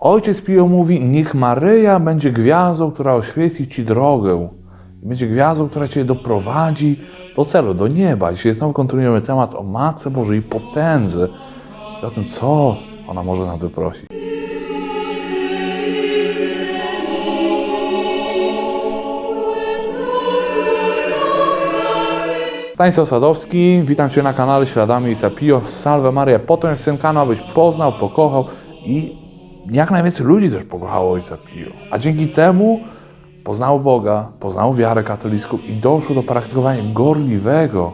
Ojciec Pio mówi, niech Maryja będzie gwiazdą, która oświetli Ci drogę. Będzie gwiazdą, która Cię doprowadzi do celu, do nieba. Dzisiaj znowu kontynuujemy temat o Matce Bożej potędze i o tym, co ona może nam wyprosić. Stanisław Sadowski, witam Cię na kanale Śladami Isapio. Salve Maria, po to jest ten kanał, abyś poznał, pokochał i jak najwięcej ludzi też pokochało Ojca Pio. A dzięki temu poznało Boga, poznało wiarę katolicką i doszło do praktykowania gorliwego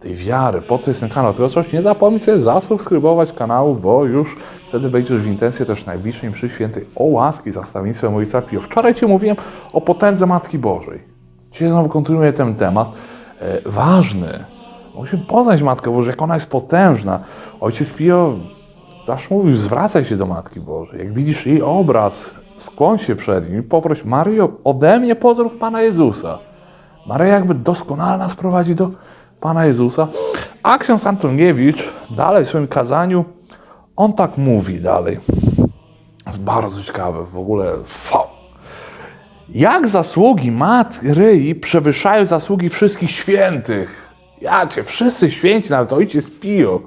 tej wiary. Po to jest ten kanał. Tylko coś, nie zapomnij sobie zasubskrybować kanału, bo już wtedy wejdziesz w intencję też najbliższej mszy świętej o łaski za wstawiennictwem Ojca Pio. Wczoraj Ci mówiłem o potędze Matki Bożej. Dzisiaj znowu kontynuuję ten temat. E, ważny. Musimy poznać Matkę Bożą, jak ona jest potężna. Ojciec Pio zawsze mówił, zwracaj się do Matki Bożej. Jak widzisz jej obraz, skłoń się przed nim i poproś, Maryjo, ode mnie pozdrów Pana Jezusa. Maryja jakby doskonale nas prowadzi do Pana Jezusa. A ksiądz Antoniewicz dalej w swoim kazaniu, on tak mówi dalej. Jest bardzo ciekawe, w ogóle wow. Jak zasługi Maryi przewyższają zasługi wszystkich świętych? Ja cię, wszyscy święci, nawet ojciec Pio,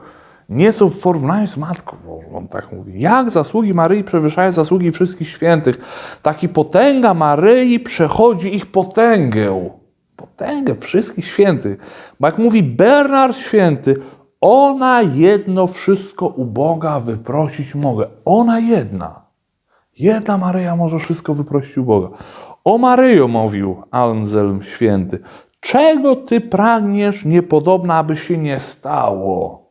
nie są w porównaniu z Matką on tak mówi. Jak zasługi Maryi przewyższają zasługi wszystkich świętych, taki potęga Maryi przechodzi ich potęgę. Potęgę wszystkich świętych. Bo jak mówi Bernard Święty, ona jedno wszystko u Boga wyprosić mogę. Ona jedna. Jedna Maryja może wszystko wyprosić u Boga. O Maryjo, mówił Anselm Święty, czego Ty pragniesz niepodobna, aby się nie stało?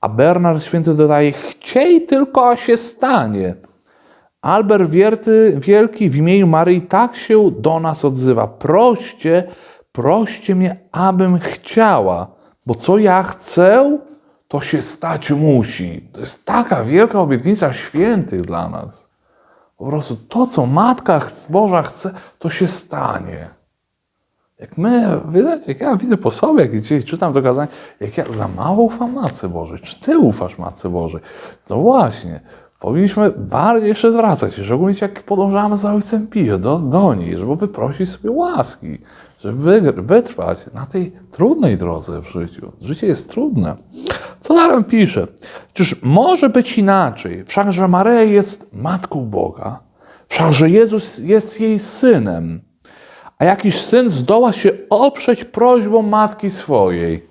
A Bernard Święty dodaje, chciej tylko, się stanie. Albert Wierty, Wielki w imieniu Maryi tak się do nas odzywa. Proście, proście mnie, abym chciała, bo co ja chcę, to się stać musi. To jest taka wielka obietnica świętych dla nas. Po prostu to, co Matka Boża chce, to się stanie. Jak my, widać, jak ja widzę po sobie, jak dzisiaj czytam to kazanie, jak ja za mało ufam Matce Bożej. Czy Ty ufasz Matce Bożej? No właśnie, powinniśmy bardziej jeszcze zwracać się, szczególnie jak podążamy za Ojcem Pio do, do niej, żeby wyprosić sobie łaski, żeby wytrwać na tej trudnej drodze w życiu. Życie jest trudne. Co dalej pisze? Czyż może być inaczej? Wszakże Maryja jest Matką Boga, wszakże Jezus jest jej Synem, a jakiś Syn zdoła się oprzeć prośbą Matki swojej.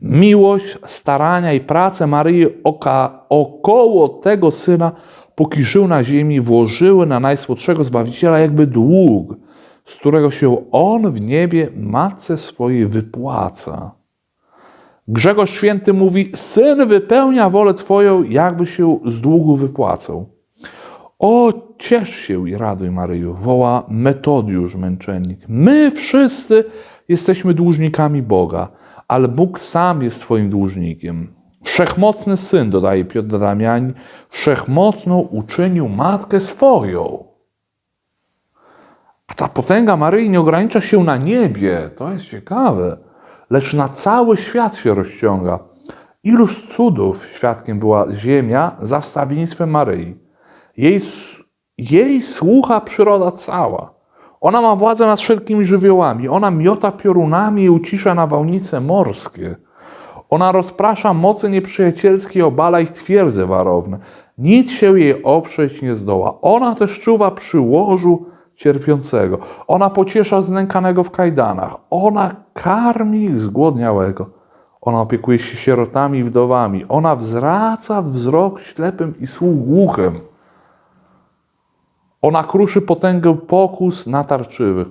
Miłość, starania i pracę Maryi oka, około tego Syna, póki żył na ziemi, włożyły na najsłodszego Zbawiciela jakby dług, z którego się On w niebie Matce swojej wypłaca. Grzegorz Święty mówi, Syn wypełnia wolę Twoją, jakby się z długu wypłacał. O, ciesz się i raduj Maryjo, woła Metodiusz męczennik. My wszyscy jesteśmy dłużnikami Boga, ale Bóg sam jest Twoim dłużnikiem. Wszechmocny Syn, dodaje Piotr Damianin, wszechmocną uczynił Matkę swoją. A ta potęga Maryi nie ogranicza się na niebie, to jest ciekawe, lecz na cały świat się rozciąga. Iluż cudów świadkiem była ziemia za wstawiennictwem Maryi. Jej, jej słucha przyroda cała. Ona ma władzę nad wszelkimi żywiołami. Ona miota piorunami i ucisza nawałnice morskie. Ona rozprasza moce nieprzyjacielskie, obala ich twierdze warowne. Nic się jej oprzeć nie zdoła. Ona też czuwa przy łożu cierpiącego. Ona pociesza znękanego w kajdanach. Ona karmi zgłodniałego. Ona opiekuje się sierotami i wdowami. Ona zwraca wzrok ślepym i słuch głuchym. Ona kruszy potęgę pokus natarczywych.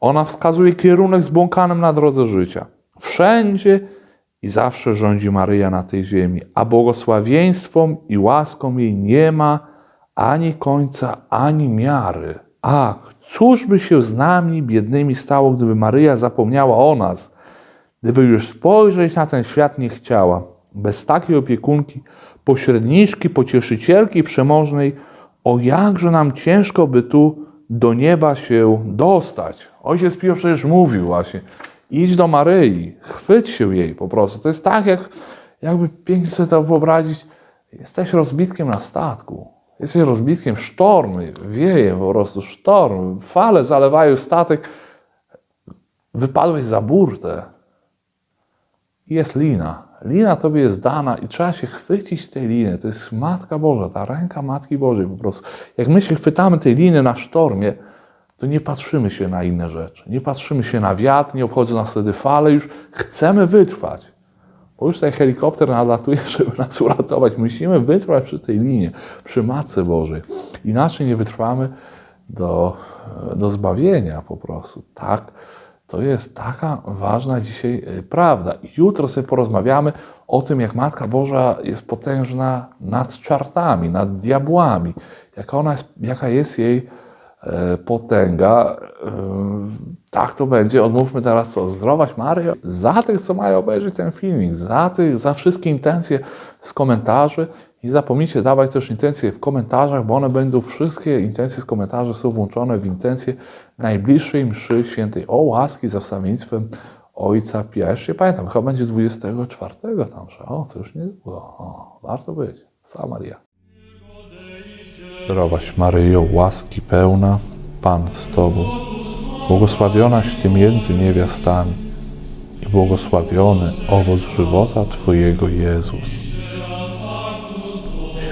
Ona wskazuje kierunek zbłąkanym na drodze życia. Wszędzie i zawsze rządzi Maryja na tej ziemi, a błogosławieństwom i łaską jej nie ma ani końca, ani miary. Ach, cóż by się z nami biednymi stało, gdyby Maryja zapomniała o nas, gdyby już spojrzeć na ten świat nie chciała. Bez takiej opiekunki, pośredniczki, pocieszycielki przemożnej, o jakże nam ciężko by tu do nieba się dostać. Ojciec Pio przecież mówił właśnie, idź do Maryi, chwyć się jej po prostu. To jest tak, jak, jakby pięknie sobie to wyobrazić, Jesteś rozbitkiem na statku. Jesteś rozbitkiem sztormy, wieje po prostu sztorm, fale zalewają statek. Wypadłeś za burtę. Jest lina. Lina tobie jest dana i trzeba się chwycić tej liny. To jest Matka Boża, ta ręka Matki Bożej po prostu. Jak my się chwytamy tej liny na sztormie, to nie patrzymy się na inne rzeczy. Nie patrzymy się na wiatr, nie obchodzą nas wtedy fale, już chcemy wytrwać. Bo już ten helikopter nadlatuje, żeby nas uratować. Musimy wytrwać przy tej linie, przy Matce Bożej. Inaczej nie wytrwamy do, do zbawienia po prostu. Tak, to jest taka ważna dzisiaj y, prawda. Jutro sobie porozmawiamy o tym, jak Matka Boża jest potężna nad czartami, nad diabłami. Jaka, ona jest, jaka jest jej e, potęga. E, tak to będzie. Odmówmy teraz co? Zdrowaś Maryjo. Za tych, co mają obejrzeć ten filmik, za tych, za wszystkie intencje z komentarzy. Nie zapomnijcie dawać też intencje w komentarzach, bo one będą, wszystkie intencje z komentarzy są włączone w intencje najbliższej mszy świętej o łaski za wstawiennictwem Ojca Pia. Jeszcze nie pamiętam, chyba będzie 24 tam msza. O, to już nie było. O, warto być. Sama Maria. Zdrowaś Maryjo, łaski pełna, Pan z Tobą, błogosławionaś Ty między niewiastami i błogosławiony owoc żywota Twojego Jezus.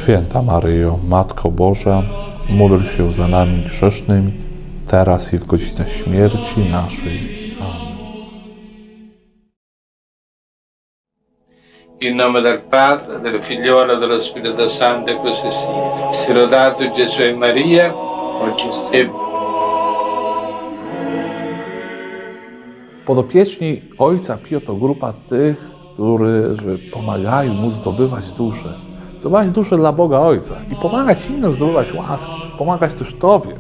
Święta Maryjo, Matko Boża, módl się za nami grzesznymi, teraz i w godzinę śmierci naszej. In nome del Padre, del Figliolo e dello Spirito Santo, e così sia. Sia lodato Gesù e Maria, oggi e Podopieczni Ojca Pio to grupa tych, którzy pomagają mu zdobywać duszę. Zdobywać duszę dla Boga Ojca i pomagać innym zdobywać łaskę. Pomagać też Tobie.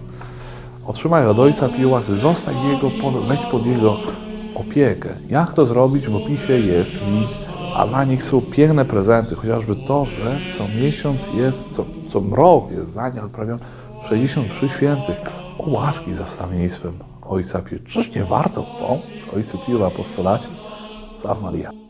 Otrzymaj od Ojca Pio łaskę, zostań Jego, weź pod Jego opiekę. Jak to zrobić? W opisie jest link, a na nich są piękne prezenty, chociażby to, że co miesiąc jest, co, co rok jest za nie odprawiony 63 świętych o łaski za wstawiennictwem Ojca Pio. Czyż nie warto pomóc Ojcu Pio w apostolacie? Maria.